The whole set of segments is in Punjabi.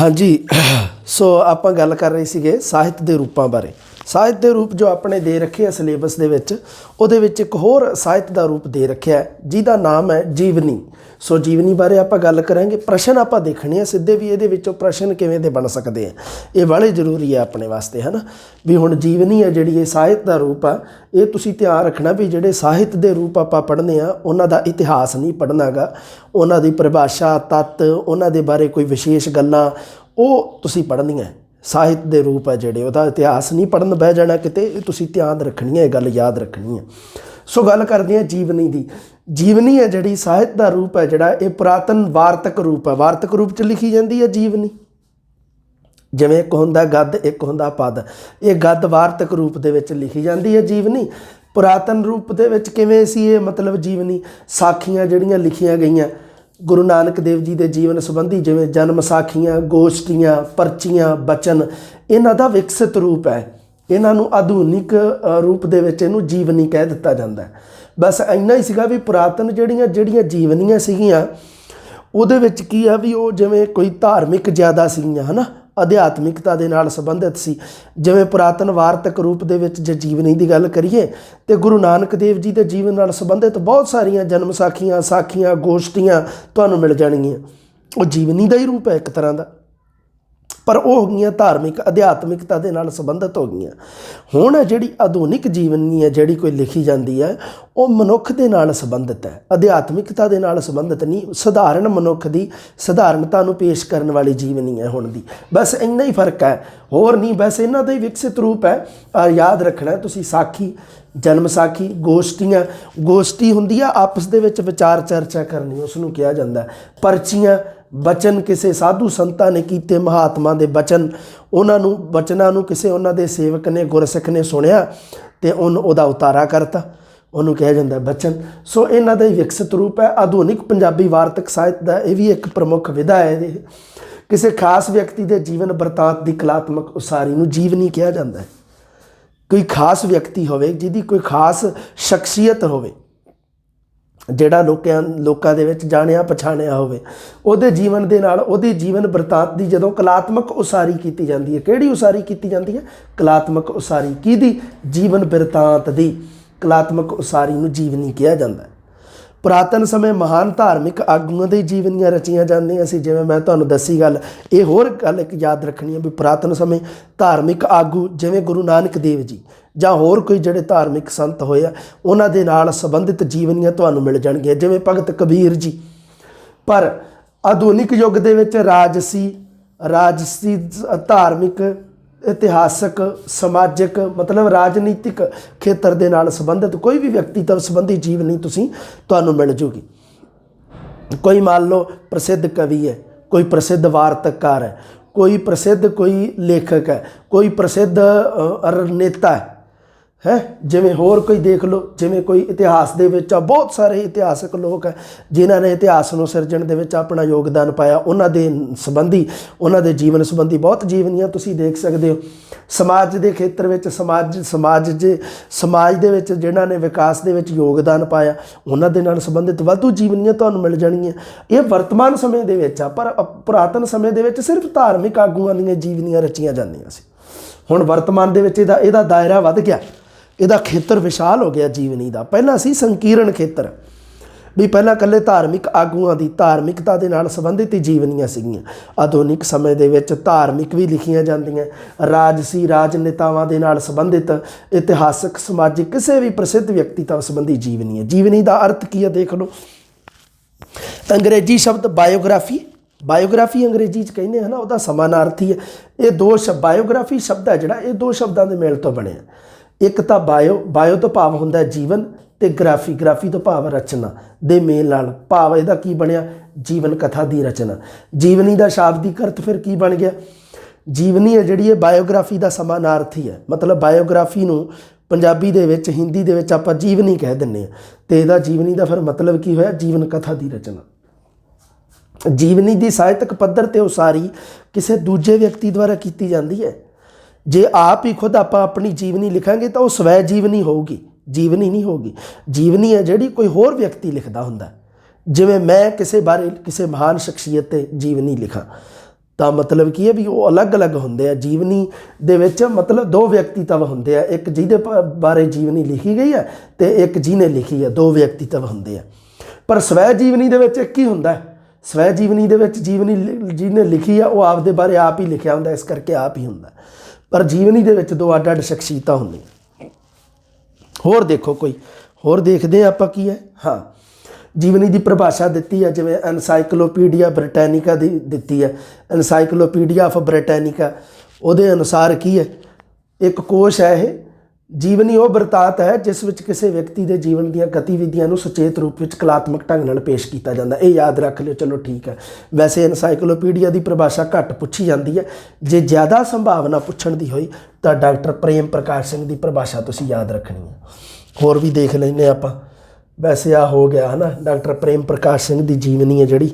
ਹਾਂਜੀ ਸੋ ਆਪਾਂ ਗੱਲ ਕਰ ਰਹੇ ਸੀਗੇ ਸਾਹਿਤ ਦੇ ਰੂਪਾਂ ਬਾਰੇ। ਸਾਹਿਤ ਦੇ ਰੂਪ ਜੋ ਆਪਣੇ ਦੇ ਰੱਖੇ ਆ ਸਿਲੇਬਸ ਦੇ ਵਿੱਚ, ਉਹਦੇ ਵਿੱਚ ਇੱਕ ਹੋਰ ਸਾਹਿਤ ਦਾ ਰੂਪ ਦੇ ਰੱਖਿਆ ਜਿਹਦਾ ਨਾਮ ਹੈ ਜੀਵਨੀ। ਸੋ ਜੀਵਨੀ ਬਾਰੇ ਆਪਾਂ ਗੱਲ ਕਰਾਂਗੇ, ਪ੍ਰਸ਼ਨ ਆਪਾਂ ਦੇਖਣੇ ਆ, ਸਿੱਧੇ ਵੀ ਇਹਦੇ ਵਿੱਚੋਂ ਪ੍ਰਸ਼ਨ ਕਿਵੇਂ ਦੇ ਬਣ ਸਕਦੇ ਆ। ਇਹ ਬੜੇ ਜ਼ਰੂਰੀ ਹੈ ਆਪਣੇ ਵਾਸਤੇ, ਹਨਾ? ਵੀ ਹੁਣ ਜੀਵਨੀ ਆ ਜਿਹੜੀ ਇਹ ਸਾਹਿਤ ਦਾ ਰੂਪ ਆ, ਇਹ ਤੁਸੀਂ ਧਿਆਨ ਰੱਖਣਾ ਵੀ ਜਿਹੜੇ ਸਾਹਿਤ ਦੇ ਰੂਪ ਆਪਾਂ ਪੜ੍ਹਨੇ ਆ, ਉਹਨਾਂ ਦਾ ਇਤਿਹਾਸ ਨਹੀਂ ਪੜ੍ਹਨਾਗਾ। ਉਹਨਾਂ ਦੀ ਪਰਿਭਾਸ਼ਾ, ਤੱਤ, ਉਹਨਾਂ ਦੇ ਬਾਰੇ ਕੋਈ ਵਿਸ਼ੇਸ਼ ਗੱਲਾਂ, ਉਹ ਤੁਸੀਂ ਪੜ੍ਹਨੀਆਂ। ਸਾਹਿਤ ਦੇ ਰੂਪ ਹੈ ਜਿਹੜੇ, ਉਹਦਾ ਇਤਿਹਾਸ ਨਹੀਂ ਪੜਨ ਬਹਿ ਜਾਣਾ ਕਿਤੇ, ਇਹ ਤੁਸੀਂ ਧਿਆਨ ਰੱਖਣੀ ਹੈ, ਇਹ ਗੱਲ ਯਾਦ ਰੱਖਣੀ ਹੈ। ਸੋ ਗੱਲ ਕਰਦੇ ਹਾਂ ਜੀਵਨੀ ਦੀ। ਜੀਵਨੀ ਹੈ ਜਿਹੜੀ, ਸਾਹਿਤ ਦਾ ਰੂਪ ਹੈ ਜਿਹੜਾ, ਇਹ ਪੁਰਾਤਨ ਵਾਰਤਕ ਰੂਪ ਹੈ। ਵਾਰਤਕ ਰੂਪ ਚ ਲਿਖੀ ਜਾਂਦੀ ਹੈ ਜੀਵਨੀ। ਜਿਵੇਂ ਇੱਕ ਹੁੰਦਾ ਗੱਦ, ਇੱਕ ਹੁੰਦਾ ਪਦ। ਇਹ ਗੱਦ ਵਾਰਤਕ ਰੂਪ ਦੇ ਵਿੱਚ ਲਿਖੀ ਜਾਂਦੀ ਹੈ ਜੀਵਨੀ। ਪੁਰਾਤਨ ਰੂਪ ਦੇ ਵਿੱਚ ਕਿਵੇਂ ਸੀ ਇਹ ਮਤਲਬ ਜੀਵਨੀ? ਸਾਖੀਆਂ ਜਿਹੜੀਆਂ ਲਿਖੀਆਂ ਗਈਆਂ ਗੁਰੂ ਨਾਨਕ ਦੇਵ ਜੀ ਦੇ ਜੀਵਨ ਸੰਬੰਧੀ ਜਿਵੇਂ ਜਨਮ ਸਾਖੀਆਂ, ਗੋਸ਼ਟੀਆਂ, ਪਰਚੀਆਂ, ਬਚਨ, ਇਹਨਾਂ ਦਾ ਵਿਕਸਿਤ ਰੂਪ ਹੈ। ਇਹਨਾਂ ਨੂੰ ਆਧੁਨਿਕ ਰੂਪ ਦੇ ਵਿੱਚ ਇਹਨੂੰ ਜੀਵਨੀ ਕਹਿ ਦਿੱਤਾ ਜਾਂਦਾ ਹੈ। ਬਸ ਇੰਨਾ ਹੀ ਸੀਗਾ ਵੀ ਪੁਰਾਤਨ ਜਿਹੜੀਆਂ ਜਿਹੜੀਆਂ ਜੀਵਨੀਆਂ ਸੀਗੀਆਂ, ਉਹਦੇ ਵਿੱਚ ਕੀ ਆ ਵੀ ਉਹ ਜਿਵੇਂ ਕੋਈ ਧਾਰਮਿਕ ਜ਼ਿਆਦਾ ਸੀਗੀਆਂ, ਹਨਾ? ਅਧਿਆਤਮਿਕਤਾ ਦੇ ਨਾਲ ਸੰਬੰਧਿਤ ਸੀ। ਜਿਵੇਂ ਪੁਰਾਤਨ ਵਾਰਤਕ ਰੂਪ ਦੇ ਵਿੱਚ ਜੇ ਜੀਵਨੀ ਦੀ ਗੱਲ ਕਰੀਏ, ਤੇ ਗੁਰੂ ਨਾਨਕ ਦੇਵ ਜੀ ਦੇ ਜੀਵਨ ਨਾਲ ਸੰਬੰਧਿਤ ਬਹੁਤ ਸਾਰੀਆਂ ਜਨਮ ਸਾਖੀਆਂ ਸਾਖੀਆਂ, ਗੋਸ਼ਟੀਆਂ ਤੁਹਾਨੂੰ ਮਿਲ ਜਾਣਗੀਆਂ। ਉਹ ਜੀਵਨੀ ਦਾ ਹੀ ਰੂਪ ਹੈ ਇੱਕ ਤਰ੍ਹਾਂ ਦਾ। ਪਰ ਉਹ ਹੋ ਗਈਆਂ ਧਾਰਮਿਕ, ਅਧਿਆਤਮਿਕਤਾ ਦੇ ਨਾਲ ਸੰਬੰਧਿਤ ਹੋ ਗਈਆਂ। ਹੁਣ ਜਿਹੜੀ ਆਧੁਨਿਕ ਜੀਵਨੀ ਹੈ, ਜਿਹੜੀ ਕੋਈ ਲਿਖੀ ਜਾਂਦੀ ਹੈ, ਉਹ ਮਨੁੱਖ ਦੇ ਨਾਲ ਸੰਬੰਧਿਤ ਹੈ। ਅਧਿਆਤਮਿਕਤਾ ਦੇ ਨਾਲ ਸੰਬੰਧਿਤ ਨਹੀਂ, ਸਧਾਰਨ ਮਨੁੱਖ ਦੀ ਸਧਾਰਨਤਾ ਨੂੰ ਪੇਸ਼ ਕਰਨ ਵਾਲੀ ਜੀਵਨੀ ਹੈ ਹੁਣ ਦੀ। ਬਸ ਇੰਨਾ ਹੀ ਫ਼ਰਕ ਹੈ, ਹੋਰ ਨਹੀਂ, ਬਸ ਇਹਨਾਂ ਦਾ ਹੀ ਵਿਕਸਿਤ ਰੂਪ ਹੈ। ਆਹ ਯਾਦ ਰੱਖਣਾ, ਤੁਸੀਂ ਸਾਖੀ, ਜਨਮ ਸਾਖੀ, ਗੋਸ਼ਟੀਆਂ, ਗੋਸ਼ਟੀ ਹੁੰਦੀ ਆ, ਆਪਸ ਦੇ ਵਿੱਚ ਵਿਚਾਰ ਚਰਚਾ ਕਰਨੀ ਉਸ ਨੂੰ ਕਿਹਾ ਜਾਂਦਾ ਪਰਚੀਆਂ ਬਚਨ ਕਿਸੇ ਸਾਧੂ ਸੰਤਾਂ ਨੇ ਕੀਤੇ, ਮਹਾਤਮਾ ਦੇ ਬਚਨ। ਉਹਨਾਂ ਨੂੰ, ਬਚਨਾਂ ਨੂੰ ਕਿਸੇ ਉਹਨਾਂ ਦੇ ਸੇਵਕ ਨੇ, ਗੁਰਸਿੱਖ ਨੇ ਸੁਣਿਆ ਤੇ ਉਹਨ ਉਹਦਾ ਉਤਾਰਾ ਕਰਤਾ। ਉਹਨੂੰ ਕਿਹਾ ਜਾਂਦਾ ਬਚਨ। ਸੋ ਇਹਨਾਂ ਦਾ ਹੀ ਵਿਕਸਿਤ ਰੂਪ ਹੈ। ਆਧੁਨਿਕ ਪੰਜਾਬੀ ਵਾਰਤਕ ਸਾਹਿਤ ਦਾ ਇਹ ਵੀ ਇੱਕ ਪ੍ਰਮੁੱਖ ਵਿਧਾ ਹੈ। ਇਹਦੇ ਕਿਸੇ ਖਾਸ ਵਿਅਕਤੀ ਦੇ ਜੀਵਨ ਬਰਤਾਂਤ ਦੀ ਕਲਾਤਮਕ ਉਸਾਰੀ ਨੂੰ ਜੀਵਨੀ ਕਿਹਾ ਜਾਂਦਾ ਹੈ। ਕੋਈ ਖਾਸ ਵਿਅਕਤੀ ਹੋਵੇ, ਜਿਹਦੀ ਕੋਈ ਖਾਸ ਸ਼ਖਸੀਅਤ ਹੋਵੇ ਜਿਹੜਾ ਲੋਕਾਂ ਲੋਕਾਂ ਦੇ ਵਿੱਚ ਜਾਣਿਆ, ਪਛਾਣਿਆ ਹੋਵੇ, ਉਹਦੇ ਜੀਵਨ ਦੇ ਨਾਲ, ਉਹਦੀ ਜੀਵਨ ਬਰਤਾਂਤ ਦੀ ਜਦੋਂ ਕਲਾਤਮਕ ਉਸਾਰੀ ਕੀਤੀ ਜਾਂਦੀ ਹੈ, ਕਿਹੜੀ ਉਸਾਰੀ ਕੀਤੀ ਜਾਂਦੀ ਹੈ? ਕਲਾਤਮਕ ਉਸਾਰੀ ਕਿਹਦੀ? ਜੀਵਨ ਬਰਤਾਂਤ ਦੀ। ਕਲਾਤਮਕ ਉਸਾਰੀ ਨੂੰ ਜੀਵਨੀ ਕਿਹਾ ਜਾਂਦਾ ਹੈ। ਪੁਰਾਤਨ ਸਮੇਂ ਮਹਾਨ ਧਾਰਮਿਕ ਆਗੂਆਂ ਦੇ ਜੀਵਨੀਆਂ ਰਚੀਆਂ ਜਾਂਦੀਆਂ ਸੀ। ਜਿਵੇਂ ਮੈਂ ਤੁਹਾਨੂੰ ਦੱਸੀ ਗੱਲ, ਇਹ ਹੋਰ ਗੱਲ ਇੱਕ ਯਾਦ ਰੱਖਣੀ ਹੈ ਵੀ ਪੁਰਾਤਨ ਸਮੇਂ ਧਾਰਮਿਕ ਆਗੂ ਜਿਵੇਂ ਗੁਰੂ ਨਾਨਕ ਦੇਵ ਜੀ ਜਾਂ ਹੋਰ ਕੋਈ ਜਿਹੜੇ ਧਾਰਮਿਕ ਸੰਤ ਹੋਏ ਆ, ਉਹਨਾਂ ਦੇ ਨਾਲ ਸੰਬੰਧਿਤ ਜੀਵਨੀਆਂ ਤੁਹਾਨੂੰ ਮਿਲ ਜਾਣਗੀਆਂ। ਜਿਵੇਂ ਭਗਤ ਕਬੀਰ ਜੀ। ਪਰ ਆਧੁਨਿਕ ਯੁੱਗ ਦੇ ਵਿੱਚ ਰਾਜਸੀ ਰਾਜਸੀ ਧਾਰਮਿਕ ਇਤਿਹਾਸਕ ਸਮਾਜਿਕ ਮਤਲਬ ਰਾਜਨੀਤਿਕ ਖੇਤਰ ਦੇ ਨਾਲ ਸੰਬੰਧਿਤ ਕੋਈ ਵੀ ਵਿਅਕਤੀਤਵ ਸੰਬੰਧੀ ਜੀਵਨੀ ਤੁਸੀਂ ਤੁਹਾਨੂੰ ਮਿਲ ਜੂਗੀ। ਕੋਈ ਮੰਨ ਲਓ ਪ੍ਰਸਿੱਧ ਕਵੀ ਹੈ ਕੋਈ ਪ੍ਰਸਿੱਧ ਵਾਰਤਕਾਰ ਹੈ ਕੋਈ ਪ੍ਰਸਿੱਧ ਕੋਈ ਲੇਖਕ ਹੈ ਕੋਈ ਪ੍ਰਸਿੱਧ ਅ, ਨੇਤਾ ਹੈ ਹੈ? ਜਿਵੇਂ ਹੋਰ ਕੋਈ ਦੇਖ ਲਓ, ਜਿਵੇਂ ਕੋਈ ਇਤਿਹਾਸ ਦੇ ਵਿੱਚ ਆ, ਬਹੁਤ ਸਾਰੇ ਇਤਿਹਾਸਕ ਲੋਕ ਹੈ, ਜਿਨ੍ਹਾਂ ਨੇ ਇਤਿਹਾਸ ਨੂੰ ਸਿਰਜਣ ਦੇ ਵਿੱਚ ਆਪਣਾ ਯੋਗਦਾਨ ਪਾਇਆ। ਉਹਨਾਂ ਦੇ ਸੰਬੰਧੀ, ਉਹਨਾਂ ਦੇ ਜੀਵਨ ਸੰਬੰਧੀ ਬਹੁਤ ਜੀਵਨੀਆਂ ਤੁਸੀਂ ਦੇਖ ਸਕਦੇ ਹੋ। ਸਮਾਜ ਦੇ ਖੇਤਰ ਵਿੱਚ ਸਮਾਜ ਸਮਾਜ ਜੇ, ਸਮਾਜ ਦੇ ਵਿੱਚ ਜਿਨ੍ਹਾਂ ਨੇ ਵਿਕਾਸ ਦੇ ਵਿੱਚ ਯੋਗਦਾਨ ਪਾਇਆ, ਉਹਨਾਂ ਦੇ ਨਾਲ ਸੰਬੰਧਿਤ ਵਾਧੂ ਜੀਵਨੀਆਂ ਤੁਹਾਨੂੰ ਮਿਲ ਜਾਣਗੀਆਂ। ਇਹ ਵਰਤਮਾਨ ਸਮੇਂ ਦੇ ਵਿੱਚ ਆ, ਪਰ ਪੁਰਾਤਨ ਸਮੇਂ ਦੇ ਵਿੱਚ ਸਿਰਫ ਧਾਰਮਿਕ ਆਗੂਆਂ ਦੀਆਂ ਜੀਵਨੀਆਂ ਰਚੀਆਂ ਜਾਂਦੀਆਂ ਸੀ। ਹੁਣ ਵਰਤਮਾਨ ਦੇ ਵਿੱਚ ਇਹਦਾ ਇਹਦਾ ਦਾਇਰਾ ਵੱਧ ਗਿਆ। ਇਹਦਾ ਖੇਤਰ ਵਿਸ਼ਾਲ ਹੋ ਗਿਆ ਜੀਵਨੀ ਦਾ। ਪਹਿਲਾਂ ਸੀ ਸੰਕੀਰਣ ਖੇਤਰ। ਵੀ ਪਹਿਲਾਂ ਕੱਲੇ ਧਾਰਮਿਕ ਆਗੂਆਂ ਦੀ ਧਾਰਮਿਕਤਾ ਦੇ ਨਾਲ ਸੰਬੰਧਿਤ ਹੀ ਜੀਵਨੀਆਂ ਸੀਗੀਆਂ। ਆਧੁਨਿਕ ਸਮੇਂ ਦੇ ਵਿੱਚ ਧਾਰਮਿਕ ਵੀ ਲਿਖੀਆਂ ਜਾਂਦੀਆਂ। ਰਾਜਸੀ ਰਾਜਨੇਤਾਵਾਂ ਦੇ ਨਾਲ ਸੰਬੰਧਿਤ। ਇਤਿਹਾਸਕ, ਸਮਾਜਿਕ, ਕਿਸੇ ਵੀ ਪ੍ਰਸਿੱਧ ਵਿਅਕਤੀਤਵ ਸੰਬੰਧੀ ਜੀਵਨੀ ਹੈ। ਜੀਵਨੀ ਦਾ ਅਰਥ ਕੀ ਹੈ ਦੇਖ ਲਓ। ਅੰਗਰੇਜ਼ੀ ਸ਼ਬਦ ਬਾਇਓਗ੍ਰਾਫੀ। ਬਾਇਓਗ੍ਰਾਫੀ ਅੰਗਰੇਜ਼ੀ ਚ ਕਹਿੰਦੇ ਹਨ ਉਹਦਾ ਸਮਾਨਾਰਥੀ ਹੈ। ਇਹ ਦੋ ਸ਼ਬਦ ਬਾਇਓਗ੍ਰਾਫੀ ਸ਼ਬਦ ਹੈ ਜਿਹੜਾ, ਇਹ ਦੋ ਸ਼ਬਦਾਂ ਦੇ ਮੇਲ ਤੋਂ ਬਣਿਆ। ਇੱਕ ਤਾਂ ਬਾਇਓ ਬਾਇਓ ਤੋਂ ਭਾਵ ਹੁੰਦਾ ਜੀਵਨ ਤੇ ਗ੍ਰਾਫੀ ਗ੍ਰਾਫੀ ਤੋਂ ਭਾਵ ਰਚਨਾ ਦੇ ਮੇਲ ਨਾਲ। ਭਾਵ ਇਹਦਾ ਕੀ ਬਣਿਆ? ਜੀਵਨ ਕਥਾ ਦੀ ਰਚਨਾ। ਜੀਵਨੀ ਦਾ ਸ਼ਾਬਦਿਕ ਅਰਥ ਫਿਰ ਕੀ ਬਣ ਗਿਆ? ਜੀਵਨੀ ਹੈ ਜਿਹੜੀ ਇਹ ਬਾਇਓਗ੍ਰਾਫੀ ਦਾ ਸਮਾਨਾਰਥੀ ਹੈ। ਮਤਲਬ ਬਾਇਓਗ੍ਰਾਫੀ ਨੂੰ ਪੰਜਾਬੀ ਦੇ ਵਿੱਚ, ਹਿੰਦੀ ਦੇ ਵਿੱਚ ਆਪਾਂ ਜੀਵਨੀ ਕਹਿ ਦਿੰਨੇ ਆ ਤੇ ਇਹਦਾ ਜੀਵਨੀ ਦਾ ਫਿਰ ਮਤਲਬ ਕੀ ਹੋਇਆ? ਜੀਵਨ ਕਥਾ ਦੀ ਰਚਨਾ। ਜੀਵਨੀ ਦੀ ਸਾਹਿਤਕ ਪੱਧਰ ਤੇ ਉਸਾਰੀ ਕਿਸੇ ਦੂਜੇ ਵਿਅਕਤੀ ਦੁਆਰਾ ਕੀਤੀ ਜਾਂਦੀ ਹੈ। ਜੇ ਆਪ ਹੀ ਖੁਦ ਆਪਾਂ ਆਪਣੀ ਜੀਵਨੀ ਲਿਖਾਂਗੇ ਤਾਂ ਉਹ ਸਵੈ ਜੀਵਨੀ ਹੋਊਗੀ, ਜੀਵਨੀ ਨਹੀਂ ਹੋਊਗੀ। ਜੀਵਨੀ ਹੈ ਜਿਹੜੀ ਕੋਈ ਹੋਰ ਵਿਅਕਤੀ ਲਿਖਦਾ ਹੁੰਦਾ ਜਿਵੇਂ ਮੈਂ ਕਿਸੇ ਬਾਰੇ, ਕਿਸੇ ਮਹਾਨ ਸ਼ਖਸੀਅਤ ਤੇ ਜੀਵਨੀ ਲਿਖਾਂ, ਤਾਂ ਮਤਲਬ ਕੀ ਹੈ ਵੀ ਉਹ ਅਲੱਗ-ਅਲੱਗ ਹੁੰਦੇ ਆ। ਜੀਵਨੀ ਦੇ ਵਿੱਚ ਮਤਲਬ ਦੋ ਵਿਅਕਤੀਤਵ ਹੁੰਦੇ ਆ। ਇੱਕ ਜਿਹਦੇ ਪ- ਬਾਰੇ ਜੀਵਨੀ ਲਿਖੀ ਗਈ ਹੈ ਤੇ ਇੱਕ ਜਿਹਨੇ ਲਿਖੀ ਹੈ। ਦੋ ਵਿਅਕਤੀਤਵ ਹੁੰਦੇ ਆ। ਪਰ ਸਵੈ ਜੀਵਨੀ ਦੇ ਵਿੱਚ ਇੱਕ ਹੀ ਹੁੰਦਾ ਹੈ। ਸਵੈ ਜੀਵਨੀ ਦੇ ਵਿੱਚ ਜੀਵਨੀ ਜਿਹਨੇ ਲਿਖੀ ਆ, ਉਹ ਆਪਦੇ ਬਾਰੇ ਆਪ ਹੀ ਲਿਖਿਆ ਹੁੰਦਾ ਇਸ ਕਰਕੇ ਆਪ ਹੀ ਹੁੰਦਾ ਪਰ ਜੀਵਨੀ ਦੇ ਵਿੱਚ ਦੋ ਅੱਡ-ਅੱਡ ਸ਼ਖਸੀਅਤਾਂ ਹੁੰਦੀਆਂ। ਹੋਰ ਦੇਖੋ ਕੋਈ। ਹੋਰ ਦੇਖਦੇ ਹਾਂ ਆਪਾਂ ਕੀ ਹੈ। ਹਾਂ, ਜੀਵਨੀ ਦੀ ਪਰਿਭਾਸ਼ਾ ਦਿੱਤੀ ਹੈ, ਜਿਵੇਂ ਐਨਸਾਈਕਲੋਪੀਡੀਆ ਬ੍ਰਿਟੈਨਿਕਾ ਦੀ ਦਿੱਤੀ ਹੈ। ਐਨਸਾਈਕਲੋਪੀਡੀਆ ਆਫ ਬ੍ਰਿਟੈਨਿਕਾ ਉਹਦੇ ਅਨੁਸਾਰ ਕੀ ਹੈ? ਇੱਕ ਕੋਸ਼ ਹੈ ਇਹ। ਜੀਵਨੀ ਉਹ ਬਿਰਤਾਂਤ ਹੈ, ਜਿਸ ਵਿੱਚ ਕਿਸੇ ਵਿਅਕਤੀ ਦੇ ਜੀਵਨ ਦੀਆਂ ਗਤੀਵਿਧੀਆਂ ਨੂੰ ਸੁਚੇਤ ਰੂਪ ਵਿੱਚ ਕਲਾਤਮਕ ਢੰਗ ਨਾਲ ਪੇਸ਼ ਕੀਤਾ ਜਾਂਦਾ ਇਹ ਯਾਦ ਰੱਖ ਲਿਓ, ਚਲੋ ਠੀਕ ਹੈ। ਵੈਸੇ ਐਨਸਾਈਕਲੋਪੀਡੀਆ ਦੀ ਪਰਿਭਾਸ਼ਾ ਘੱਟ ਪੁੱਛੀ ਜਾਂਦੀ ਹੈ। ਜੇ ਜ਼ਿਆਦਾ ਸੰਭਾਵਨਾ ਪੁੱਛਣ ਦੀ ਹੋਈ, ਤਾਂ ਡਾਕਟਰ ਪ੍ਰੇਮ ਪ੍ਰਕਾਸ਼ ਸਿੰਘ ਦੀ ਪਰਿਭਾਸ਼ਾ ਤੁਸੀਂ ਯਾਦ ਰੱਖਣੀ ਹੈ। ਹੋਰ ਵੀ ਦੇਖ ਲੈਂਦੇ ਹਾਂ ਆਪਾਂ। ਵੈਸੇ ਆ ਹੋ ਗਿਆ, ਹਨਾ? ਡਾਕਟਰ ਪ੍ਰੇਮ ਪ੍ਰਕਾਸ਼ ਸਿੰਘ ਦੀ ਜੀਵਨੀ ਹੈ ਜਿਹੜੀ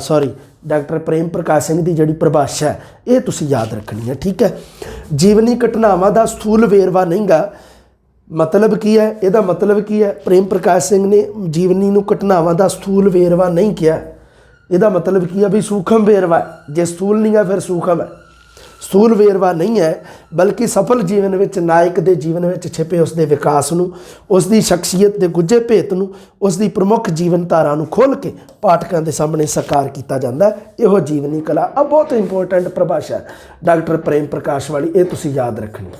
ਸੌਰੀ ਡਾਕਟਰ ਪ੍ਰੇਮ ਪ੍ਰਕਾਸ਼ ਸਿੰਘ ਦੀ ਜਿਹੜੀ ਪਰਿਭਾਸ਼ਾ ਹੈ, ਇਹ ਤੁਸੀਂ ਯਾਦ ਰੱਖਣੀ ਹੈ, ਠੀਕ ਹੈ? ਜੀਵਨੀ ਘਟਨਾਵਾਂ ਦਾ ਸਥੂਲ ਵੇਰਵਾ ਨਹੀਂਗਾ। ਮਤਲਬ ਕੀ ਹੈ? ਇਹਦਾ ਮਤਲਬ ਕੀ ਹੈ? ਪ੍ਰੇਮ ਪ੍ਰਕਾਸ਼ ਸਿੰਘ ਨੇ ਜੀਵਨੀ ਨੂੰ ਘਟਨਾਵਾਂ ਦਾ ਸਥੂਲ ਵੇਰਵਾ ਨਹੀਂ ਕਿਹਾ। ਇਹਦਾ ਮਤਲਬ ਕੀ ਹੈ? ਵੀ ਸੂਖਮ ਵੇਰਵਾ ਹੈ। ਜੇ ਸਥੂਲ ਨਹੀਂ ਹੈ, ਫਿਰ ਸੂਖਮ ਹੈ। ਸੂਲ ਵੇਰਵਾ ਨਹੀਂ ਹੈ, ਬਲਕਿ ਸਫਲ ਜੀਵਨ ਵਿੱਚ, ਨਾਇਕ ਦੇ ਜੀਵਨ ਵਿੱਚ ਛਿਪੇ ਉਸ ਦੇ ਵਿਕਾਸ ਨੂੰ ਉਸ ਦੀ ਸ਼ਖਸੀਅਤ ਦੇ ਗੁੱਝੇ ਭੇਤ ਨੂੰ ਉਸ ਦੀ ਪ੍ਰਮੁੱਖ ਜੀਵਨ ਧਾਰਾ ਨੂੰ ਖੋਲ ਕੇ ਪਾਠਕਾਂ ਦੇ ਸਾਹਮਣੇ ਸਾਕਾਰ ਕੀਤਾ ਜਾਂਦਾ ਇਹੋ ਜੀਵਨੀ ਕਲਾ ਆ ਬਹੁਤ ਇੰਪੋਰਟੈਂਟ ਪਰਿਭਾਸ਼ਾ ਹੈ। ਡਾਕਟਰ ਪ੍ਰੇਮ ਪ੍ਰਕਾਸ਼ ਵਾਲੀ, ਇਹ ਤੁਸੀਂ ਯਾਦ ਰੱਖਣੀ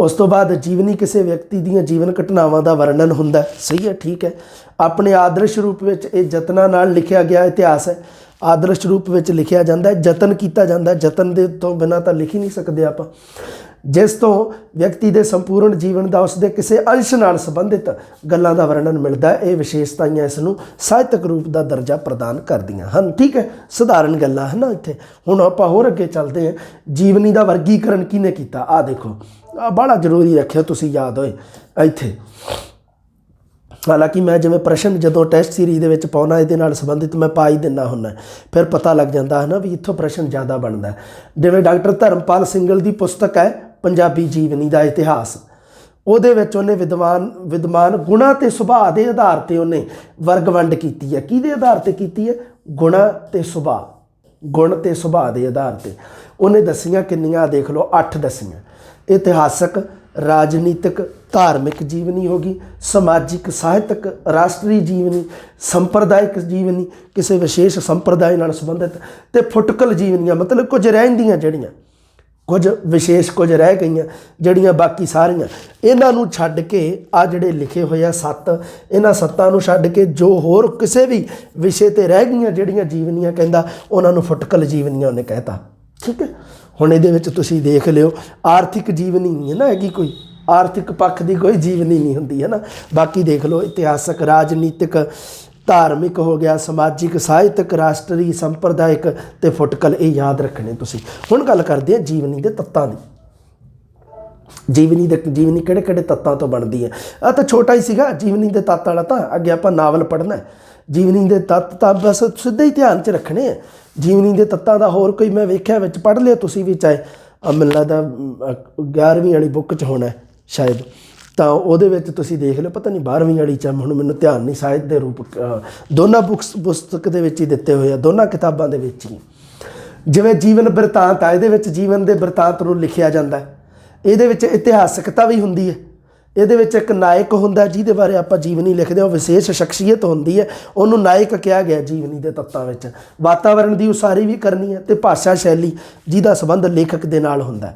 ਉਸ ਤੋਂ ਬਾਅਦ ਜੀਵਨੀ ਕਿਸੇ ਵਿਅਕਤੀ ਦੀਆਂ ਜੀਵਨ ਘਟਨਾਵਾਂ ਦਾ ਵਰਣਨ ਹੁੰਦਾ ਸਹੀ ਹੈ, ਠੀਕ ਹੈ। ਆਪਣੇ ਆਦਰਸ਼ ਰੂਪ ਵਿੱਚ ਇਹ ਯਤਨਾਂ ਨਾਲ ਲਿਖਿਆ ਗਿਆ ਇਤਿਹਾਸ ਹੈ। ਆਦਰਸ਼ ਰੂਪ ਵਿੱਚ ਲਿਖਿਆ ਜਾਂਦਾ ਹੈ, ਯਤਨ ਕੀਤਾ ਜਾਂਦਾ ਹੈ। ਯਤਨ ਦੇ ਤੋਂ ਬਿਨਾਂ ਤਾਂ ਲਿਖ ਹੀ ਨਹੀਂ ਸਕਦੇ ਆਪਾਂ। ਜਿਸ ਤੋਂ ਵਿਅਕਤੀ ਦੇ ਸੰਪੂਰਨ ਜੀਵਨ ਦਾ ਉਸ ਦੇ ਕਿਸੇ ਅੰਸ਼ ਨਾਲ ਸੰਬੰਧਿਤ ਗੱਲਾਂ ਦਾ ਵਰਣਨ ਮਿਲਦਾ ਹੈ। ਇਹ ਵਿਸ਼ੇਸ਼ਤਾਵਾਂ ਇਸ ਨੂੰ ਸਾਹਿਤਕ ਰੂਪ ਦਾ ਦਰਜਾ ਪ੍ਰਦਾਨ ਕਰਦੀਆਂ ਹਨ। ਠੀਕ ਹੈ, ਸਧਾਰਨ ਗੱਲਾਂ ਹਨ ਨਾ, ਇੱਥੇ। ਹੁਣ ਆਪਾਂ ਹੋਰ ਅੱਗੇ ਚੱਲਦੇ ਹਾਂ। ਜੀਵਨੀ ਦਾ ਵਰਗੀਕਰਨ ਕਿਹਨੇ ਕੀਤਾ? ਆ ਦੇਖੋ ਆ ਬੜਾ ਜ਼ਰੂਰੀ ਰੱਖਿਆ ਤੁਸੀਂ, ਯਾਦ ਹੋਏ। ਇੱਥੇ। ਹਾਲਾਂਕਿ ਮੈਂ ਜਿਵੇਂ ਪ੍ਰਸ਼ਨ ਜਦੋਂ ਟੈਸਟ ਸੀਰੀਜ਼ ਦੇ ਵਿੱਚ ਪਾਉਣਾ, ਇਹਦੇ ਨਾਲ ਸੰਬੰਧਿਤ ਮੈਂ ਪਾ ਹੀ ਦਿੰਦਾ ਹੁੰਦਾ ਫਿਰ ਪਤਾ ਲੱਗ ਜਾਂਦਾ ਹੈ ਨਾ ਵੀ ਇੱਥੋਂ ਪ੍ਰਸ਼ਨ ਜ਼ਿਆਦਾ ਬਣਦਾ ਜਿਵੇਂ ਡਾਕਟਰ ਧਰਮਪਾਲ ਸਿੰਗਲ ਦੀ ਪੁਸਤਕ ਹੈ, ਪੰਜਾਬੀ ਜੀਵਨੀ ਦਾ ਇਤਿਹਾਸ। ਉਹਦੇ ਵਿੱਚ ਉਹਨੇ ਵਿਦਵਾਨ ਵਿਦਵਾਨ ਗੁਣਾ ਤੇ ਸੁਭਾਅ ਦੇ ਆਧਾਰ ਤੇ ਉਹਨੇ ਵਰਗ ਵੰਡ ਕੀਤੀ ਹੈ। ਕਿਹਦੇ ਆਧਾਰ ਤੇ ਕੀਤੀ ਹੈ? ਗੁਣਾ ਤੇ ਸੁਭਾਅ। ਗੁਣ ਤੇ ਸੁਭਾਅ ਦੇ ਆਧਾਰ ਤੇ। ਉਹਨੇ ਦੱਸੀਆਂ ਕਿੰਨੀਆਂ, ਦੇਖ ਲਓ 8 ਦੱਸੀਆਂ। ਇਤਿਹਾਸਕ ਰਾਜਨੀਤਿਕ, ਧਾਰਮਿਕ ਜੀਵਨੀ ਹੋ ਗਈ, ਸਮਾਜਿਕ, ਸਾਹਿਤਕ, ਰਾਸ਼ਟਰੀ ਜੀਵਨੀ, ਸੰਪਰਦਾਇਕ ਜੀਵਨੀ, ਕਿਸੇ ਵਿਸ਼ੇਸ਼ ਸੰਪਰਦਾਇ ਨਾਲ ਸੰਬੰਧਿਤ ਤੇ ਫੁਟਕਲ ਜੀਵਨੀਆਂ, ਮਤਲਬ ਕੁਝ ਰਹਿੰਦੀਆਂ ਜਿਹੜੀਆਂ, ਕੁਝ ਵਿਸ਼ੇਸ਼ ਕੁਝ ਰਹਿ ਗਈਆਂ, ਜਿਹੜੀਆਂ ਬਾਕੀ ਸਾਰੀਆਂ। ਇਹਨਾਂ ਨੂੰ ਛੱਡ ਕੇ ਆ ਜਿਹੜੇ ਲਿਖੇ ਹੋਏ ਆ ਸੱਤ, ਇਹਨਾਂ ਸੱਤਾਂ ਨੂੰ ਛੱਡ ਕੇ ਜੋ ਹੋਰ ਕਿਸੇ ਵੀ ਵਿਸ਼ੇ ਤੇ ਰਹਿ ਗਈਆਂ ਜਿਹੜੀਆਂ ਜੀਵਨੀਆਂ ਕਹਿੰਦਾ, ਉਹਨਾਂ ਨੂੰ ਫੁਟਕਲ ਜੀਵਨੀਆਂ ਉਹਨੇ ਕਹਿਤਾ। ਠੀਕ ਹੈ? ਹੁਣ ਇਹਦੇ ਵਿੱਚ ਤੁਸੀਂ ਦੇਖ ਲਿਓ, ਆਰਥਿਕ ਜੀਵਨੀ ਨਹੀਂ ਹੈ ਨਾ ਹੈਗੀ ਕੋਈ। ਆਰਥਿਕ ਪੱਖ ਦੀ ਕੋਈ ਜੀਵਨੀ ਨਹੀਂ ਹੁੰਦੀ, ਹੈ ਨਾ? ਬਾਕੀ ਦੇਖ ਲਓ, ਇਤਿਹਾਸਕ, ਰਾਜਨੀਤਿਕ, ਧਾਰਮਿਕ ਹੋ ਗਿਆ, ਸਮਾਜਿਕ, ਸਾਹਿਤਕ, ਰਾਸ਼ਟਰੀ ਸੰਪਰਦਾਇਕ ਤੇ ਫੁਟਕਲ ਇਹ ਯਾਦ ਰੱਖਣੇ ਤੁਸੀਂ। ਹੁਣ ਗੱਲ ਕਰਦੇ ਆ ਜੀਵਨੀ ਦੇ ਤੱਤਾਂ ਦੀ। ਜੀਵਨੀ ਦੇ ਜੀਵਨੀ ਕਿਹੜੇ ਕਿਹੜੇ ਤੱਤਾਂ ਤੋਂ ਬਣਦੀ ਹੈ? ਆ ਤਾਂ ਛੋਟਾ ਹੀ ਸੀਗਾ, ਜੀਵਨੀ ਦੇ ਤੱਤ ਵਾਲਾ ਤਾਂ ਅੱਗੇ ਆਪਾਂ ਨਾਵਲ ਪੜ੍ਹਨਾ ਜੀਵਨੀ ਦੇ ਤੱਤ ਤਾਂ ਬਸ ਸਿੱਧੇ ਹੀ ਧਿਆਨ 'ਚ ਰੱਖਣੇ ਆ ਜੀਵਨੀ ਦੇ ਤੱਤਾਂ ਦਾ ਹੋਰ ਕੋਈ ਮੈਂ ਵੇਖਿਆ ਵਿੱਚ ਪੜ੍ਹ ਲਿਆ ਤੁਸੀਂ ਵੀ ਚਾਹੇ, ਅਹ ਮੈਨੂੰ ਲੱਗਦਾ 11ਵੀਂ ਵਾਲੀ ਬੁੱਕ 'ਚ ਹੋਣਾ ਸ਼ਾਇਦ। ਤਾਂ ਉਹਦੇ ਵਿੱਚ ਤੁਸੀਂ ਦੇਖ ਲਿਓ, ਪਤਾ ਨਹੀਂ 12ਵੀਂ ਵਾਲੀ ਚ ਹੁਣ ਮੈਨੂੰ ਧਿਆਨ ਨਹੀਂ ਸਾਹਿਤ ਦੇ ਰੂਪ ਦੋਨਾਂ ਬੁੱਕਸ ਪੁਸਤਕ ਦੇ ਵਿੱਚ ਹੀ ਦਿੱਤੇ ਹੋਏ ਆ, ਦੋਨਾਂ ਕਿਤਾਬਾਂ ਦੇ ਵਿੱਚ ਹੀ। ਜਿਵੇਂ ਜੀਵਨ ਬਿਰਤਾਂਤ ਆ, ਇਹਦੇ ਵਿੱਚ ਜੀਵਨ ਦੇ ਬਿਰਤਾਂਤ ਨੂੰ ਲਿਖਿਆ ਜਾਂਦਾ ਇਹਦੇ ਵਿੱਚ ਇਤਿਹਾਸਕਤਾ ਵੀ ਹੁੰਦੀ ਹੈ। ਇਹਦੇ ਵਿੱਚ ਇੱਕ ਨਾਇਕ ਹੁੰਦਾ ਜਿਹਦੇ ਬਾਰੇ ਆਪਾਂ ਜੀਵਨੀ ਲਿਖਦੇ ਹਾਂ, ਉਹ ਵਿਸ਼ੇਸ਼ ਸ਼ਖਸੀਅਤ ਹੁੰਦੀ ਹੈ। ਉਹਨੂੰ ਨਾਇਕ ਕਿਹਾ ਗਿਆ ਜੀਵਨੀ ਦੇ ਤੱਤਾਂ ਵਿੱਚ। ਵਾਤਾਵਰਣ ਦੀ ਉਸਾਰੀ ਵੀ ਕਰਨੀ ਹੈ ਤੇ ਭਾਸ਼ਾ ਸ਼ੈਲੀ, ਜਿਹਦਾ ਸੰਬੰਧ ਲੇਖਕ ਦੇ ਨਾਲ ਹੁੰਦਾ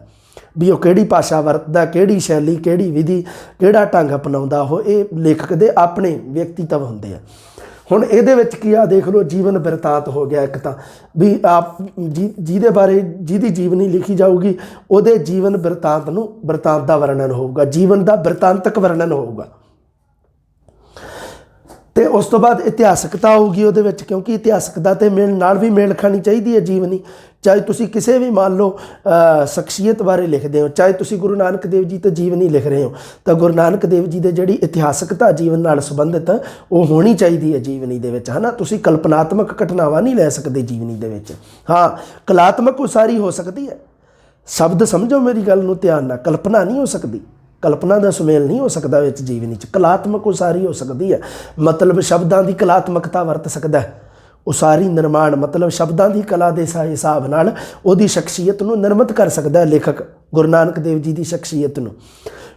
ਵੀ ਉਹ ਕਿਹੜੀ ਭਾਸ਼ਾ ਵਰਤਦਾ, ਕਿਹੜੀ ਸ਼ੈਲੀ, ਕਿਹੜੀ ਵਿਧੀ, ਕਿਹੜਾ ਢੰਗ ਅਪਣਾਉਂਦਾ, ਉਹ ਇਹ ਲੇਖਕ ਦੇ ਆਪਣੇ ਵਿਅਕਤੀਤਵ ਹੁੰਦੇ ਆ। ਹੁਣ ਇਹਦੇ ਵਿੱਚ ਕੀ ਆ, ਦੇਖ ਲਓ, ਜੀਵਨ ਬਿਰਤਾਂਤ ਹੋ ਗਿਆ ਇੱਕ ਤਾਂ। ਵੀ ਆਪ ਜੀ- ਜਿਹਦੇ ਬਾਰੇ ਜਿਹਦੀ ਜੀਵਨੀ ਲਿਖੀ ਜਾਊਗੀ, ਉਹਦੇ ਜੀਵਨ ਬਿਰਤਾਂਤ ਨੂੰ ਬਿਰਤਾਂਤ ਦਾ ਵਰਣਨ ਹੋਊਗਾ। ਜੀਵਨ ਦਾ ਬਿਰਤਾਂਤਕ ਵਰਣਨ ਹੋਊਗਾ। ਤੇ ਉਸ ਤੋਂ ਬਾਅਦ ਇਤਿਹਾਸਕਤਾ ਹੋਊਗੀ ਉਹਦੇ ਵਿੱਚ, ਕਿਉਂਕਿ ਇਤਿਹਾਸਕਤਾ ਤੇ ਮੇਲ, ਨਾਲ ਵੀ ਮੇਲ ਖਾਣੀ ਚਾਹੀਦੀ ਹੈ ਜੀਵਨੀ। ਚਾਹੇ ਤੁਸੀਂ ਕਿਸੇ ਵੀ ਮੰਨ ਲਓ ਸ਼ਖਸੀਅਤ ਬਾਰੇ ਲਿਖਦੇ ਹੋ, ਚਾਹੇ ਤੁਸੀਂ ਗੁਰੂ ਨਾਨਕ ਦੇਵ ਜੀ ਤੇ ਜੀਵਨੀ ਲਿਖ ਰਹੇ ਹੋ, ਤਾਂ ਗੁਰੂ ਨਾਨਕ ਦੇਵ ਜੀ ਦੇ ਜਿਹੜੀ ਇਤਿਹਾਸਕਤਾ ਜੀਵਨ ਨਾਲ ਸੰਬੰਧਿਤ, ਉਹ ਹੋਣੀ ਚਾਹੀਦੀ ਹੈ ਜੀਵਨੀ ਦੇ ਵਿੱਚ, ਹਨਾ? ਤੁਸੀਂ ਕਲਪਨਾਤਮਕ ਘਟਨਾਵਾਂ ਨਹੀਂ ਲੈ ਸਕਦੇ ਜੀਵਨੀ ਦੇ ਵਿੱਚ। ਹਾਂ, ਕਲਾਤਮਕ ਉਸਾਰੀ ਹੋ ਸਕਦੀ ਹੈ। ਸ਼ਬਦ ਸਮਝੋ ਮੇਰੀ ਗੱਲ ਨੂੰ ਧਿਆਨ ਨਾਲ, ਕਲਪਨਾ ਨਹੀਂ ਹੋ ਸਕਦੀ। ਕਲਪਨਾ ਦਾ ਸੁਮੇਲ ਨਹੀਂ ਹੋ ਸਕਦਾ ਵਿੱਚ ਜੀਵਨੀ ਚ। ਕਲਾਤਮਕ ਉਸਾਰੀ ਹੋ ਸਕਦੀ ਹੈ। ਮਤਲਬ ਸ਼ਬਦਾਂ ਦੀ ਕਲਾਤਮਕਤਾ ਵਰਤ ਸਕਦਾ ਹੈ। ਉਸਾਰੀ ਨਿਰਮਾਣ ਮਤਲਬ ਸ਼ਬਦਾਂ ਦੀ ਕਲਾ ਦੇ ਹਿਸਾਬ ਨਾਲ ਉਹਦੀ ਸ਼ਖਸੀਅਤ ਨੂੰ ਨਿਰਮਿਤ ਕਰ ਸਕਦਾ ਹੈ ਲੇਖਕ ਗੁਰੂ ਨਾਨਕ ਦੇਵ ਜੀ ਦੀ ਸ਼ਖਸੀਅਤ ਨੂੰ।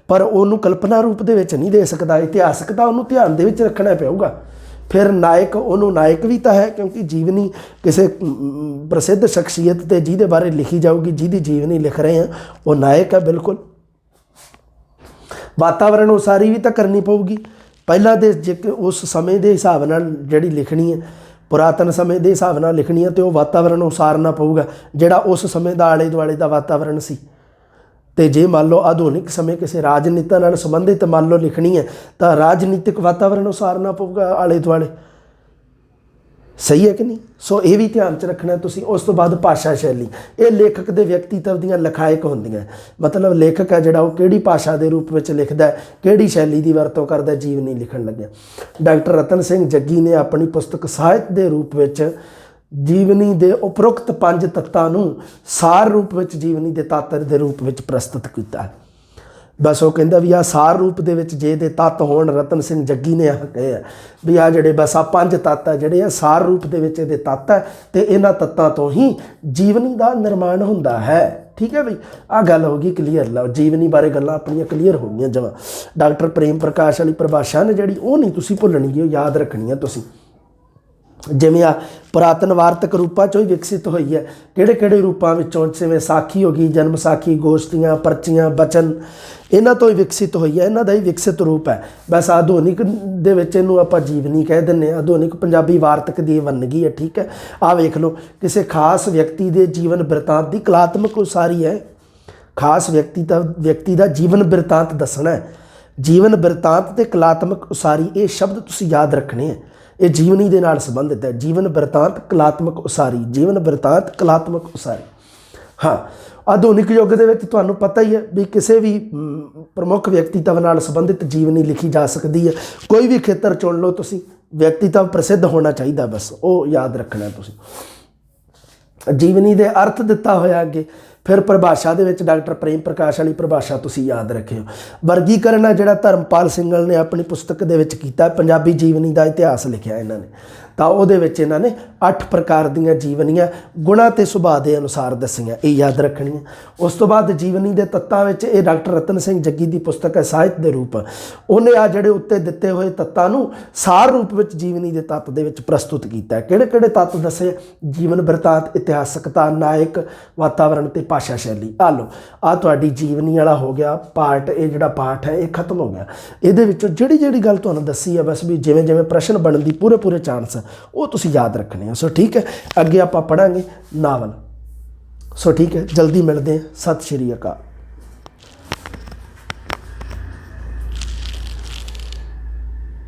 ਪਰ ਉਹਨੂੰ ਕਲਪਨਾ ਰੂਪ ਦੇ ਵਿੱਚ ਨਹੀਂ ਦੇ ਸਕਦਾ, ਇਤਿਹਾਸਕ ਇਤਿਹਾਸਕਤਾ ਉਹਨੂੰ ਧਿਆਨ ਦੇ ਵਿੱਚ ਰੱਖਣਾ ਪਊਗਾ। ਫਿਰ ਨਾਇਕ, ਉਹਨੂੰ ਨਾਇਕ ਵੀ ਤਾਂ ਹੈ, ਕਿਉਂਕਿ ਜੀਵਨੀ ਕਿਸੇ ਪ੍ਰਸਿੱਧ ਸ਼ਖਸੀਅਤ ਤੇ ਜਿਹਦੇ ਬਾਰੇ ਲਿਖੀ ਜਾਊਗੀ, ਜਿਹਦੀ ਜੀਵਨੀ ਲਿਖ ਰਹੇ ਆ ਉਹ ਨਾਇਕ ਹੈ ਬਿਲਕੁਲ। ਵਾਤਾਵਰਣ ਉਸਾਰੀ ਵੀ ਤਾਂ ਕਰਨੀ ਪਊਗੀ। ਪਹਿਲਾਂ ਦੇ ਜੇ ਉਸ ਸਮੇਂ ਦੇ ਹਿਸਾਬ ਨਾਲ ਜਿਹੜੀ ਲਿਖਣੀ ਹੈ ਪੁਰਾਤਨ ਸਮੇਂ ਦੇ ਹਿਸਾਬ ਨਾਲ ਲਿਖਣੀ ਹੈ ਤੇ ਉਹ ਵਾਤਾਵਰਣ ਉਸਾਰਨਾ ਪਊਗਾ, ਜਿਹੜਾ ਉਸ ਸਮੇਂ ਦਾ ਆਲੇ ਦੁਆਲੇ ਦਾ ਵਾਤਾਵਰਣ ਸੀ। ਤੇ ਜੇ ਮੰਨ ਲਓ ਆਧੁਨਿਕ ਸਮੇਂ ਕਿਸੇ ਰਾਜਨੀਤੀ ਨਾਲ ਸੰਬੰਧਿਤ ਮੰਨ ਲਓ ਲਿਖਣੀ ਹੈ, ਤਾਂ ਰਾਜਨੀਤਿਕ ਵਾਤਾਵਰਣ ਉਸਾਰਨਾ ਪਊਗਾ ਆਲੇ ਦੁਆਲੇ ਸਹੀ ਹੈ ਕਿ ਨਹੀਂ? ਸੋ ਇਹ ਵੀ ਧਿਆਨ 'ਚ ਰੱਖਣਾ ਤੁਸੀਂ। ਉਸ ਤੋਂ ਬਾਅਦ ਭਾਸ਼ਾ ਸ਼ੈਲੀ। ਇਹ ਲੇਖਕ ਦੇ ਵਿਅਕਤੀਤਵ ਦੀਆਂ ਲਖਾਇਕ ਹੁੰਦੀਆਂ ਮਤਲਬ ਲੇਖਕ ਹੈ ਜਿਹੜਾ ਉਹ ਕਿਹੜੀ ਭਾਸ਼ਾ ਦੇ ਰੂਪ ਵਿੱਚ ਲਿਖਦਾ ਹੈ, ਕਿਹੜੀ ਸ਼ੈਲੀ ਦੀ ਵਰਤੋਂ ਕਰਦਾ ਜੀਵਨੀ ਲਿਖਣ ਲੱਗਿਆ। ਡਾਕਟਰ ਰਤਨ ਸਿੰਘ ਜੱਗੀ ਨੇ ਆਪਣੀ ਪੁਸਤਕ ਸਾਹਿਤ ਦੇ ਰੂਪ ਵਿੱਚ ਜੀਵਨੀ ਦੇ ਉਪਰੋਕਤ ਪੰਜ ਤੱਤਾਂ ਨੂੰ ਸਾਰ ਰੂਪ ਵਿੱਚ, ਜੀਵਨੀ ਦੇ ਤਾਤਰ ਦੇ ਰੂਪ ਵਿੱਚ ਪ੍ਰਸਤੁਤ ਕੀਤਾ ਹੈ। ਬਸ ਉਹ ਕਹਿੰਦਾ ਵੀ ਆ ਸਾਰ ਰੂਪ ਦੇ ਵਿੱਚ ਜੇ ਦੇ ਤੱਤ ਹੋਣ, ਰਤਨ ਸਿੰਘ ਜੱਗੀ ਨੇ ਆਹ ਕਹੇ ਆ ਵੀ ਆ ਜਿਹੜੇ ਬਸ ਆ ਪੰਜ ਤੱਤ ਆ ਜਿਹੜੇ ਆ, ਸਾਰ ਰੂਪ ਦੇ ਵਿੱਚ ਇਹਦੇ ਤੱਤ ਹੈ ਤੇ ਇਹਨਾਂ ਤੱਤਾਂ ਤੋਂ ਹੀ ਜੀਵਨੀ ਦਾ ਨਿਰਮਾਣ ਹੁੰਦਾ ਹੈ। ਠੀਕ ਹੈ ਬਈ? ਆ ਗੱਲ ਹੋ ਗਈ ਕਲੀਅਰ ਲਓ, ਜੀਵਨੀ ਬਾਰੇ ਗੱਲਾਂ ਆਪਣੀਆਂ ਕਲੀਅਰ ਹੋ ਗਈਆਂ ਜਮਾਂ। ਡਾਕਟਰ ਪ੍ਰੇਮ ਪ੍ਰਕਾਸ਼ ਵਾਲੀ ਪਰਿਭਾਸ਼ਾ ਨੇ ਜਿਹੜੀ, ਉਹ ਨਹੀਂ ਤੁਸੀਂ ਭੁੱਲਣੀ, ਉਹ ਯਾਦ ਰੱਖਣੀ ਹੈ ਤੁਸੀਂ। ਜਿਵੇਂ ਆ ਪੁਰਾਤਨ ਵਾਰਤਕ ਰੂਪਾਂ ਚੋਂ ਹੀ ਵਿਕਸਿਤ ਹੋਈ ਹੈ। ਕਿਹੜੇ ਕਿਹੜੇ ਰੂਪਾਂ ਵਿੱਚੋਂ? ਜਿਵੇਂ ਸਾਖੀ ਹੋ ਗਈ, ਜਨਮ ਸਾਖੀ ਗੋਸ਼ਤੀਆਂ ਪਰਚੀਆਂ, ਬਚਨ, ਇਹਨਾਂ ਤੋਂ ਹੀ ਵਿਕਸਿਤ ਹੋਈ ਹੈ। ਇਹਨਾਂ ਦਾ ਹੀ ਵਿਕਸਿਤ ਰੂਪ ਹੈ। ਬਸ ਆਧੁਨਿਕ ਦੇ ਵਿੱਚ ਇਹਨੂੰ ਆਪਾਂ ਜੀਵਨੀ ਕਹਿ ਦਿੰਨੇ ਆ ਆਧੁਨਿਕ ਪੰਜਾਬੀ ਵਾਰਤਕ ਦੀ ਇਹ ਵੰਨਗੀ ਹੈ, ਠੀਕ ਹੈ? ਆ ਵੇਖ ਲਓ, ਕਿਸੇ ਖਾਸ ਵਿਅਕਤੀ ਦੇ ਜੀਵਨ ਬਿਰਤਾਂਤ ਦੀ ਕਲਾਤਮਕ ਉਸਾਰੀ ਹੈ। ਖਾਸ ਵਿਅਕਤੀ ਦਾ ਵਿਅਕਤੀ ਦਾ ਜੀਵਨ ਬਿਰਤਾਂਤ ਦੱਸਣਾ ਹੈ। ਜੀਵਨ ਬਿਰਤਾਂਤ ਤੇ ਕਲਾਤਮਕ ਉਸਾਰੀ, ਇਹ ਸ਼ਬਦ ਤੁਸੀਂ ਯਾਦ ਰੱਖਣੇ ਹੈ। ਇਹ ਜੀਵਨੀ ਦੇ ਨਾਲ ਸੰਬੰਧਿਤ ਹੈ। ਜੀਵਨ ਬਿਰਤਾਂਤ, ਕਲਾਤਮਕ ਉਸਾਰੀ। ਜੀਵਨ ਬਿਰਤਾਂਤ, ਕਲਾਤਮਕ ਉਸਾਰੀ। ਹਾਂ, ਆਧੁਨਿਕ ਯੁੱਗ ਦੇ ਵਿੱਚ ਤੁਹਾਨੂੰ ਪਤਾ ਹੀ ਹੈ ਵੀ ਕਿਸੇ ਵੀ ਪ੍ਰਮੁੱਖ ਵਿਅਕਤੀਤਵ ਨਾਲ ਸੰਬੰਧਿਤ ਜੀਵਨੀ ਲਿਖੀ ਜਾ ਸਕਦੀ ਹੈ। ਕੋਈ ਵੀ ਖੇਤਰ ਚੁਣ ਲਓ ਤੁਸੀਂ, ਵਿਅਕਤੀਤਵ ਪ੍ਰਸਿੱਧ ਹੋਣਾ ਚਾਹੀਦਾ ਬਸ। ਉਹ ਯਾਦ ਰੱਖਣਾ ਤੁਸੀਂ। ਜੀਵਨੀ ਦੇ ਅਰਥ ਦਿੱਤਾ ਹੋਇਆ ਅੱਗੇ। ਫਿਰ ਪਰਿਭਾਸ਼ਾ ਦੇ ਵਿੱਚ ਡਾਕਟਰ ਪ੍ਰੇਮ ਪ੍ਰਕਾਸ਼ ਵਾਲੀ ਪਰਿਭਾਸ਼ਾ ਤੁਸੀਂ ਯਾਦ ਰੱਖਿਓ। ਵਰਗੀਕਰਨ ਆ ਜਿਹੜਾ ਧਰਮਪਾਲ ਸਿੰਘਲ ਨੇ ਆਪਣੀ ਪੁਸਤਕ ਦੇ ਵਿੱਚ ਕੀਤਾ, ਪੰਜਾਬੀ ਜੀਵਨੀ ਦਾ ਇਤਿਹਾਸ ਲਿਖਿਆ ਇਹਨਾਂ ਨੇ। ਤਾਂ ਉਹਦੇ ਵਿੱਚ ਇਹਨਾਂ ਨੇ 8 ਪ੍ਰਕਾਰ ਦੀਆਂ ਜੀਵਨੀਆਂ ਗੁਣਾ ਤੇ ਸੁਭਾਅ ਦੇ ਅਨੁਸਾਰ ਦੱਸੀਆਂ, ਇਹ ਯਾਦ ਰੱਖਣੀਆਂ। ਉਸ ਤੋਂ ਬਾਅਦ ਜੀਵਨੀ ਦੇ ਤੱਤਾਂ ਵਿੱਚ ਇਹ ਡਾਕਟਰ ਰਤਨ ਸਿੰਘ ਜੱਗੀ ਦੀ ਪੁਸਤਕ ਹੈ ਸਾਹਿਤ ਦੇ ਰੂਪ। ਉਹਨੇ ਆ ਜਿਹੜੇ ਉੱਤੇ ਦਿੱਤੇ ਹੋਏ ਤੱਤਾਂ ਨੂੰ ਸਾਰ ਰੂਪ ਵਿੱਚ ਜੀਵਨੀ ਦੇ ਤੱਤ ਦੇ ਵਿੱਚ ਪ੍ਰਸਤੁਤ ਕੀਤਾ ਹੈ। ਕਿਹੜੇ ਕਿਹੜੇ ਤੱਤ ਦੱਸੇ? ਜੀਵਨ ਬਿਰਤਾਂਤ, ਇਤਿਹਾਸਕਤਾ, ਨਾਇਕ, ਵਾਤਾਵਰਣ ਤੇ ਭਾਸ਼ਾ ਸ਼ੈਲੀ। ਆ ਲਓ ਆ ਤੁਹਾਡੀ ਜੀਵਨੀ ਵਾਲਾ ਹੋ ਗਿਆ ਪਾਰਟ ਇਹ ਜਿਹੜਾ ਪਾਠ ਹੈ, ਇਹ ਖਤਮ ਹੋ ਗਿਆ। ਇਹਦੇ ਵਿੱਚੋਂ ਜਿਹੜੀ ਜਿਹੜੀ ਗੱਲ ਤੁਹਾਨੂੰ ਦੱਸੀ ਹੈ, ਬਸ ਵੀ ਜਿਵੇਂ ਜਿਵੇਂ ਪ੍ਰਸ਼ਨ ਬਣਨ ਦੀ ਪੂਰੇ ਪੂਰੇ ਚਾਂਸ ਉਹ ਤੁਸੀਂ ਯਾਦ ਰੱਖਣੇ ਆ। ਸੋ ਠੀਕ ਹੈ, ਅੱਗੇ ਆਪਾਂ ਪੜਾਂਗੇ ਨਾਵਲ। ਸੋ ਠੀਕ ਹੈ, ਜਲਦੀ ਮਿਲਦੇ ਹਾਂ। ਸਤਿ ਸ਼੍ਰੀ ਅਕਾਲ।